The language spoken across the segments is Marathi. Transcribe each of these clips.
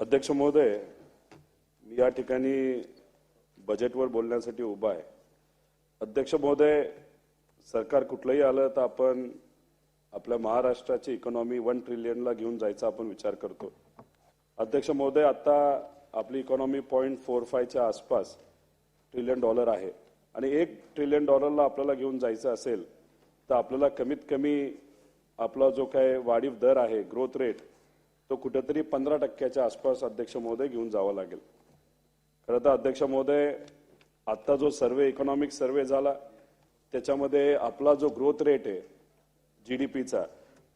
अध्यक्ष महोदय मी या ठिकाणी बजेटवर बोलण्यासाठी उभा आहे. अध्यक्ष महोदय सरकार कुठलंही आलं तर आपण आपल्या महाराष्ट्राची इकॉनॉमी वन ट्रिलियनला घेऊन जायचा आपण विचार करतो. अध्यक्ष महोदय आता आपली इकॉनॉमी पॉईंट फोर फायच्या आसपास ट्रिलियन डॉलर आहे. आणि एक ट्रिलियन डॉलरला आपल्याला घेऊन जायचं असेल तर आपल्याला कमीत कमी आपला जो काय वाढीव दर आहे ग्रोथ रेट तो कुठेतरी पंधरा टक्क्याच्या आसपास अध्यक्ष महोदय घेऊन जावा लागेल. खरं तर अध्यक्ष महोदय आत्ता जो सर्वे इकॉनॉमिक सर्वे झाला त्याच्यामध्ये आपला जो ग्रोथ रेट आहे जी डी पीचा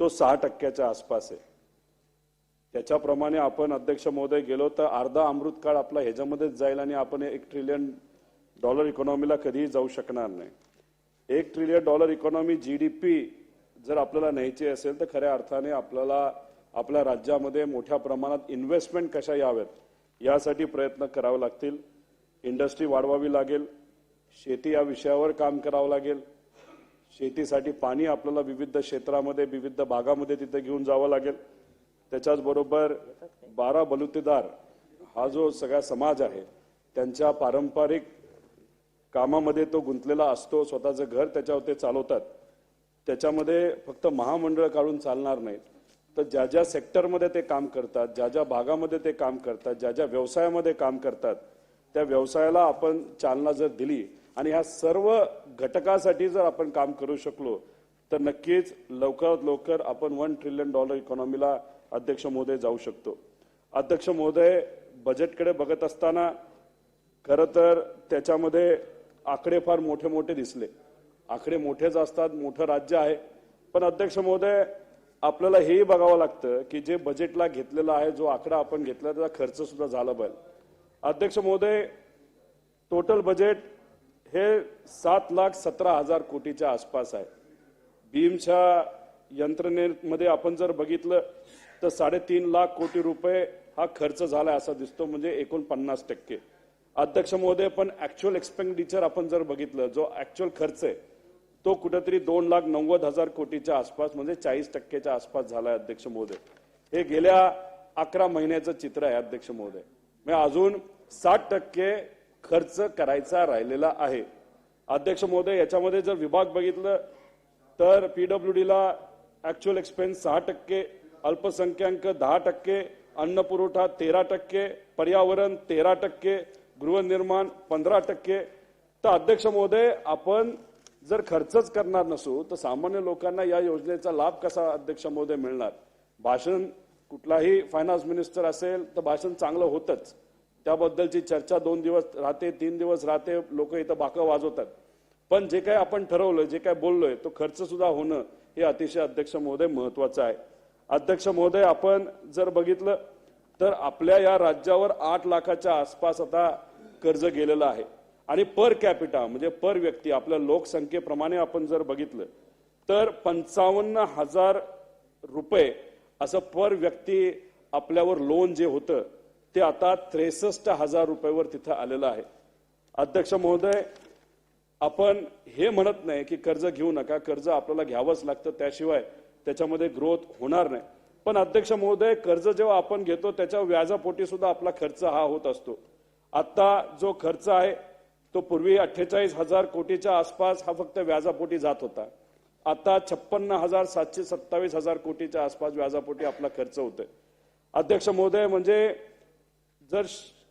तो सहा टक्क्याच्या आसपास आहे. त्याच्याप्रमाणे आपण अध्यक्ष महोदय गेलो तर अर्धा अमृतकाळ आपला ह्याच्यामध्येच जाईल आणि आपण एक ट्रिलियन डॉलर इकॉनॉमीला कधीही जाऊ शकणार नाही. एक trillion dollar economy G D P जर आपल्याला न्यायची असेल तर खऱ्या अर्थाने आपल्याला आपल्या राज्यामध्ये मोठ्या प्रमाणात इन्व्हेस्टमेंट कशा याव्यात यासाठी प्रयत्न करावे लागतील. इंडस्ट्री वाढवावी लागेल. शेती या विषयावर काम करावं लागेल. शेतीसाठी पाणी आपल्याला विविध क्षेत्रामध्ये विविध भागामध्ये तिथे घेऊन जावं लागेल. त्याच्याचबरोबर बारा बलुतेदार हा जो सगळा समाज आहे त्यांच्या पारंपरिक कामामध्ये तो गुंतलेला असतो स्वतःचं घर त्याच्यावर ते चालवतात. त्याच्यामध्ये फक्त महामंडळ काढून चालणार नाहीत. तर ज्या ज्या सेक्टरमध्ये ते काम करतात ज्या ज्या भागामध्ये ते काम करतात ज्या ज्या व्यवसायामध्ये काम करतात त्या व्यवसायाला आपण चालना जर दिली आणि ह्या सर्व घटकासाठी जर आपण काम करू शकलो तर नक्कीच लवकरात लवकर आपण वन ट्रिलियन डॉलर इकॉनॉमीला अध्यक्ष महोदय जाऊ शकतो. अध्यक्ष महोदय बजेटकडे बघत असताना खरं तर त्याच्यामध्ये आकडे फार मोठे मोठे दिसले. आकडे मोठेच असतात मोठं राज्य आहे. पण अध्यक्ष महोदय आपल्याला हेही बघावं लागतं की जे बजेटला घेतलेला आहे जो आकडा आपण घेतला त्याचा खर्च सुद्धा झाला पाहिजे. अध्यक्ष महोदय टोटल बजेट हे सात लाख सतरा हजार कोटीच्या आसपास आहे. भीमच्या यंत्रणेमध्ये आपण जर बघितलं तर साडेतीन लाख कोटी रुपये हा खर्च झालाय असा दिसतो म्हणजे एकूण पन्नास टक्के. अध्यक्ष महोदय पण ऍक्च्युअल एक्सपेंडिचर आपण जर बघितलं जो ऍक्च्युअल खर्च आहे तो कुठेतरी दोन लाख नव्वद हजार कोटीच्या आसपास म्हणजे चाळीस टक्क्याच्या आसपास झालाय अध्यक्ष महोदय. हे गेल्या अकरा महिन्याचं चित्र आहे अध्यक्ष महोदय. म्हणजे अजून साठ टक्के खर्च करायचा राहिलेला आहे. अध्यक्ष महोदय याच्यामध्ये जर विभाग बघितलं तर पीडब्ल्यूडीला ऍक्च्युअल एक्सपेन्स सहा टक्के अल्पसंख्याक दहा टक्के अन्न पुरवठा तेरा टक्के पर्यावरण तेरा टक्के गृहनिर्माण पंधरा टक्के. तर अध्यक्ष महोदय आपण जर खर्चच करणार नसू तर सामान्य लोकांना या योजनेचा लाभ कसा अध्यक्ष महोदय मिळणार? भाषण कुठलाही फायनान्स मिनिस्टर असेल तर भाषण चांगलं होतंच. त्याबद्दलची चर्चा दोन दिवस राहते तीन दिवस राहते लोक इथं बाकं वाजवतात. पण जे काही आपण ठरवलं जे काही बोललोय तो खर्च सुद्धा होणं हे अतिशय अध्यक्ष महोदय महत्वाचं आहे. अध्यक्ष महोदय आपण जर बघितलं तर आपल्या या राज्यावर आठ लाखाच्या आसपास आता कर्ज गेलेलं आहे. आणि पर कॅपिटा म्हणजे पर व्यक्ती आपल्या लोकसंख्येप्रमाणे आपण जर बघितलं तर पंचावन्न हजार रुपये असं पर व्यक्ती आपल्यावर लोन जे होतं ते आता त्रेसष्ट हजार रुपयावर तिथं आलेलं आहे. अध्यक्ष महोदय आपण हे म्हणत नाही की कर्ज घेऊ नका कर्ज आपल्याला घ्यावंच लागतं त्याशिवाय त्याच्यामध्ये ग्रोथ होणार नाही. पण अध्यक्ष महोदय कर्ज जेव्हा आपण घेतो त्याच्या व्याजापोटी सुद्धा आपला खर्च हा होत असतो. आता जो खर्च आहे तो पूर्वी अठ्ठेचाळीस हजार कोटीच्या आसपास हा फक्त व्याजापोटी जात होता. आता छप्पन्न हजार सातशे सत्तावीस हजार कोटीच्या आसपास व्याजापोटी आपला खर्च होतोय. अध्यक्ष महोदय म्हणजे जर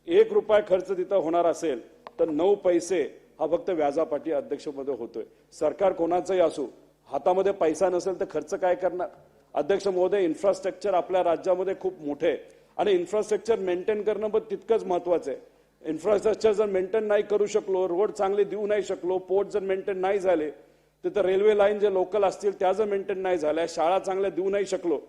एक रुपया खर्च तिथं होणार असेल तर नऊ पैसे हा फक्त व्याजापाठी अध्यक्षमध्ये होतोय. सरकार कोणाचंही असो हातामध्ये पैसा नसेल तर खर्च काय करणार? अध्यक्ष महोदय इन्फ्रास्ट्रक्चर आपल्या राज्यामध्ये खूप मोठे आहे. आणि इन्फ्रास्ट्रक्चर मेंटेन करणं पण तितकंच महत्वाचं आहे. इन्फ्रास्ट्रक्चर जर मेंटेन नाही करू शकलो रोड चांगले देऊ नाही शकलो पोर्ट जर मेंटेन नाही झाले तिथं रेल्वे लाईन जे लोकल असतील त्या जर मेंटेन नाही झाल्या शाळा चांगल्या देऊ नाही शकलो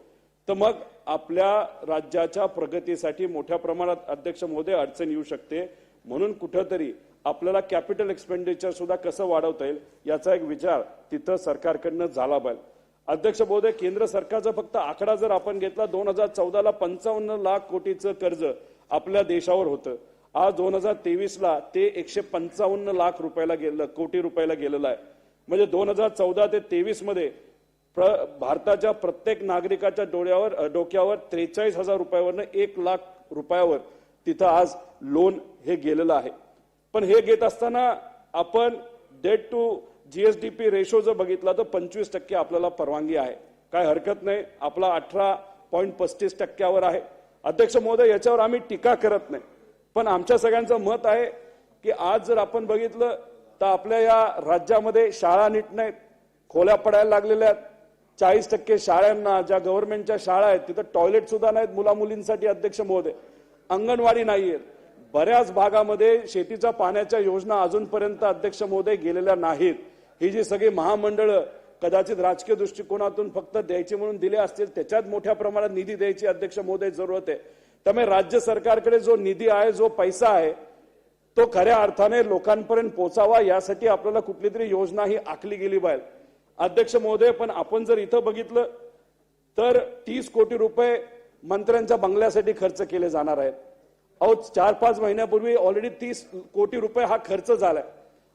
तर मग आपल्या राज्याच्या प्रगतीसाठी मोठ्या प्रमाणात अध्यक्ष महोदय अडचण येऊ शकते. म्हणून कुठंतरी आपल्याला कॅपिटल एक्सपेंडिचर सुद्धा कसं वाढवता येईल याचा एक विचार तिथं सरकारकडनं झाला पाहिजे. अध्यक्ष महोदय केंद्र सरकारचा फक्त आकडा जर आपण घेतला दोन हजार चौदाला पंचावन्न लाख कोटीचं कर्ज आपल्या देशावर होतं. आज दोन हजार तेवीसला ते एकशे पंचावन्न लाख रुपयाला गेलं कोटी रुपयाला गेलेलं आहे. म्हणजे दोन हजार चौदा ते तेवीसमध्ये प्र- भारताच्या प्रत्येक नागरिकाच्या डोळ्यावर डोक्यावर त्रेचाळीस हजार रुपयावरनं एक लाख रुपयावर तिथं आज लोन हे गेलेलं आहे. पण हे घेत असताना आपण डेट टू जीएसडीपी रेशो जर बघितला तर पंचवीस टक्के आपल्याला परवानगी आहे. काय हरकत नाही आपला अठरा पॉईंट पस्तीस टक्क्यावर आहे. अध्यक्ष महोदय याच्यावर आम्ही टीका करत नाही. पण आमच्या सगळ्यांचं मत आहे की आज जर आपण बघितलं तर आपल्या या राज्यामध्ये शाळा नीट नाहीत खोल्या पडायला लागलेल्या आहेत. चाळीस टक्के शाळांना ज्या गव्हर्नमेंटच्या शाळा आहेत तिथं टॉयलेट सुद्धा नाहीत मुला मुलींसाठी अध्यक्ष महोदय. अंगणवाडी नाहीयेत बऱ्याच भागामध्ये शेतीच्या पाण्याच्या योजना अजूनपर्यंत अध्यक्ष महोदय गेलेल्या नाहीत. ही जी सगळी महामंडळं कदाचित राजकीय दृष्टिकोनातून फक्त द्यायची म्हणून दिले असतील त्याच्यात मोठ्या प्रमाणात निधी द्यायची अध्यक्ष महोदय जरूरत आहे. त्यामुळे राज्य सरकारकडे जो निधी आहे जो पैसा आहे तो खऱ्या अर्थाने लोकांपर्यंत पोचावा यासाठी आपल्याला कुठली तरी योजना ही आखली गेली पाहिजे अध्यक्ष महोदय पण आपण जर इथं बघितलं तर तीस कोटी रुपये मंत्र्यांच्या बंगल्यासाठी खर्च केले जाणार आहेत अहो चार पाच महिन्यापूर्वी ऑलरेडी तीस कोटी रुपये हा खर्च झालाय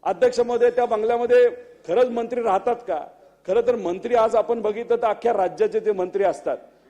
अध्यक्ष महोदय त्या बंगल्यामध्ये खरंच मंत्री राहतात का खरं तर मंत्री आज आपण बघितलं तर अख्ख्या राज्याचे ते मंत्री असतात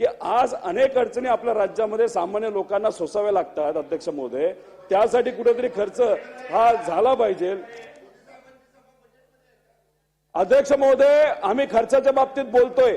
की आज अनेक अडचणी आपल्या राज्यामध्ये सामान्य लोकांना सोसाव्या लागतात अध्यक्ष महोदय. त्यासाठी कुठेतरी खर्च हा झाला पाहिजे. अध्यक्ष महोदय आम्ही खर्चाच्या बाबतीत बोलतोय.